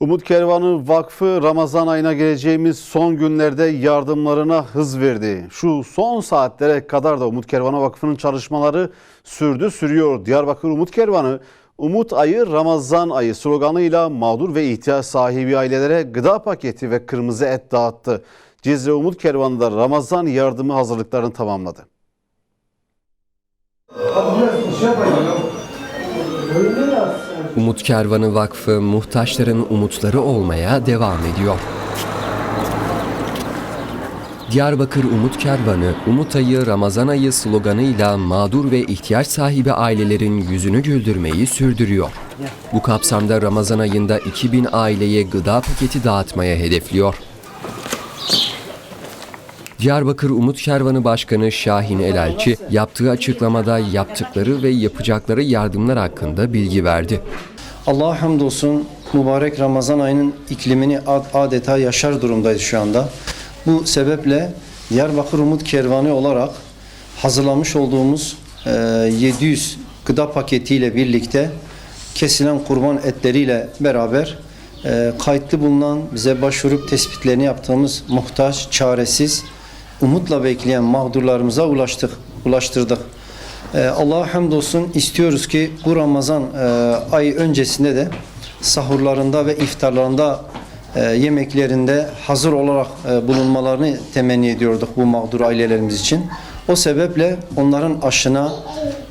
Umut Kervanı Vakfı Ramazan ayına geleceğimiz son günlerde yardımlarına hız verdi. Şu son saatlere kadar da Umut Kervanı Vakfı'nın çalışmaları sürdü sürüyor. Diyarbakır Umut Kervanı Umut Ayı Ramazan Ayı sloganıyla mağdur ve ihtiyaç sahibi ailelere gıda paketi ve kırmızı et dağıttı. Cizre Umut Kervanı da Ramazan yardımı hazırlıklarını tamamladı. Umut Kervanı Vakfı muhtaçların umutları olmaya devam ediyor. Diyarbakır Umut Kervanı, Umut Ayı Ramazan Ayı sloganıyla mağdur ve ihtiyaç sahibi ailelerin yüzünü güldürmeyi sürdürüyor. Bu kapsamda Ramazan ayında 2000 aileye gıda paketi dağıtmaya hedefliyor. Diyarbakır Umut Kervanı Başkanı Şahin Elalçi yaptığı açıklamada yaptıkları ve yapacakları yardımlar hakkında bilgi verdi. Allah'a hamdolsun mübarek Ramazan ayının iklimini ad- adeta yaşar durumdayız şu anda. Bu sebeple Diyarbakır Umut Kervanı olarak hazırlamış olduğumuz e, 700 gıda paketiyle birlikte kesilen kurban etleriyle beraber e, kayıtlı bulunan bize başvurup tespitlerini yaptığımız muhtaç, çaresiz, umutla bekleyen mağdurlarımıza ulaştık, ulaştırdık. Ee, Allah'a hamdolsun istiyoruz ki bu Ramazan e, ayı öncesinde de sahurlarında ve iftarlarında e, yemeklerinde hazır olarak e, bulunmalarını temenni ediyorduk bu mağdur ailelerimiz için. O sebeple onların aşına,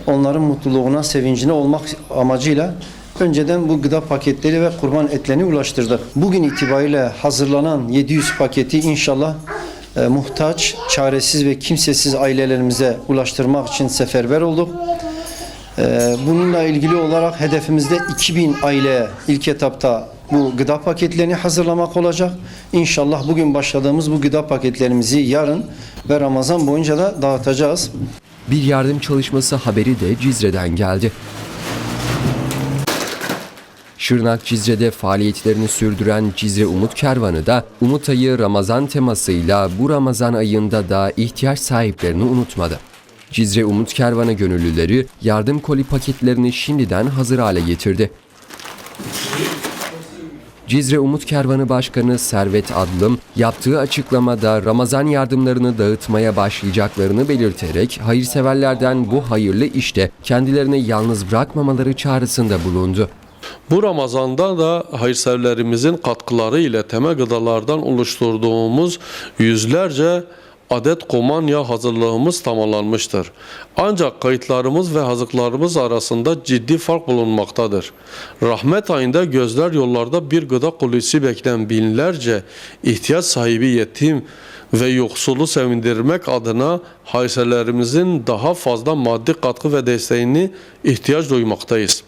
onların mutluluğuna, sevincine olmak amacıyla önceden bu gıda paketleri ve kurban etlerini ulaştırdık. Bugün itibariyle hazırlanan 700 paketi inşallah e, muhtaç, çaresiz ve kimsesiz ailelerimize ulaştırmak için seferber olduk. E, bununla ilgili olarak hedefimizde 2000 aileye ilk etapta bu gıda paketlerini hazırlamak olacak. İnşallah bugün başladığımız bu gıda paketlerimizi yarın ve Ramazan boyunca da dağıtacağız. Bir yardım çalışması haberi de Cizre'den geldi. Şırnak Cizre'de faaliyetlerini sürdüren Cizre Umut Kervanı da Umut Ayı Ramazan temasıyla bu Ramazan ayında da ihtiyaç sahiplerini unutmadı. Cizre Umut Kervanı gönüllüleri yardım koli paketlerini şimdiden hazır hale getirdi. Cizre Umut Kervanı Başkanı Servet Adlım yaptığı açıklamada Ramazan yardımlarını dağıtmaya başlayacaklarını belirterek hayırseverlerden bu hayırlı işte kendilerini yalnız bırakmamaları çağrısında bulundu. Bu Ramazanda da hayırseverlerimizin katkıları ile temel gıdalardan oluşturduğumuz yüzlerce adet komanya hazırlığımız tamamlanmıştır. Ancak kayıtlarımız ve hazırlıklarımız arasında ciddi fark bulunmaktadır. Rahmet ayında gözler yollarda bir gıda kulisi bekleyen binlerce ihtiyaç sahibi yetim ve yoksulu sevindirmek adına hayırseverlerimizin daha fazla maddi katkı ve desteğini ihtiyaç duymaktayız.